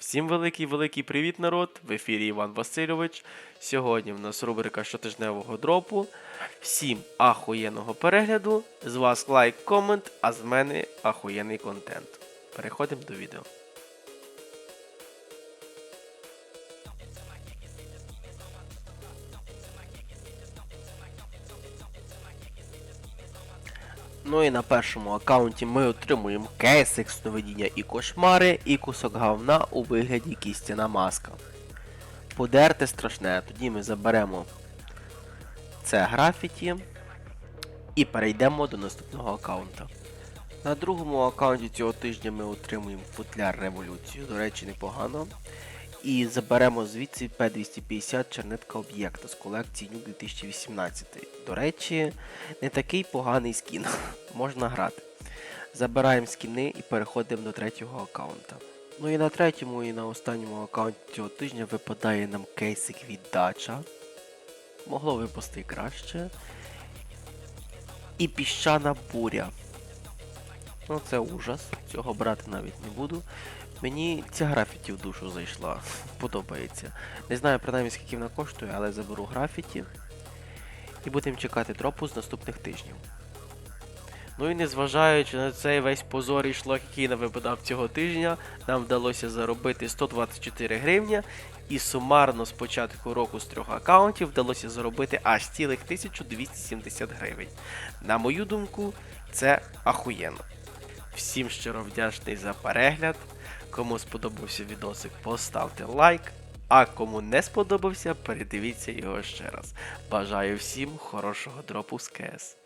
Всім великий-великий привіт, народ! В ефірі Іван Васильович. Сьогодні в нас рубрика щотижневого дропу. Всім ахуєнного перегляду. З вас лайк, комент, а з мене ахуєнний контент. Переходимо до відео. Ну і на першому аккаунті ми отримуємо кейсик сновидіння і кошмари, і кусок говна у вигляді кістяна маска. Подерте страшне, тоді ми заберемо це графіті і перейдемо до наступного аккаунта. На другому аккаунті цього тижня ми отримуємо футляр революцію, до речі, непогано. І заберемо звідси P250 чернетка об'єкта з колекції New 2018. До речі, не такий поганий скін. Можна грати. Забираємо скіни і переходимо до третього аккаунта. Ну і на третьому і на останньому аккаунті цього тижня випадає нам кейсик від Дача. Могло випасти краще. І піщана буря. Ну це ужас. Цього брати навіть не буду. Мені ця графіті в душу зайшла. Подобається. Не знаю принаймні скільки вона коштує, але заберу графіті. І будемо чекати дропу з наступних тижнів. Ну і незважаючи на цей весь позор і шлак, який нам випадав цього тижня, нам вдалося заробити 124 гривня. І сумарно з початку року з трьох аккаунтів вдалося заробити аж цілих 1270 гривень. На мою думку, це ахуєнно. Всім щиро вдячний за перегляд. Кому сподобався відосик, поставте лайк. А кому не сподобався, передивіться його ще раз. Бажаю всім хорошого дропу з КС.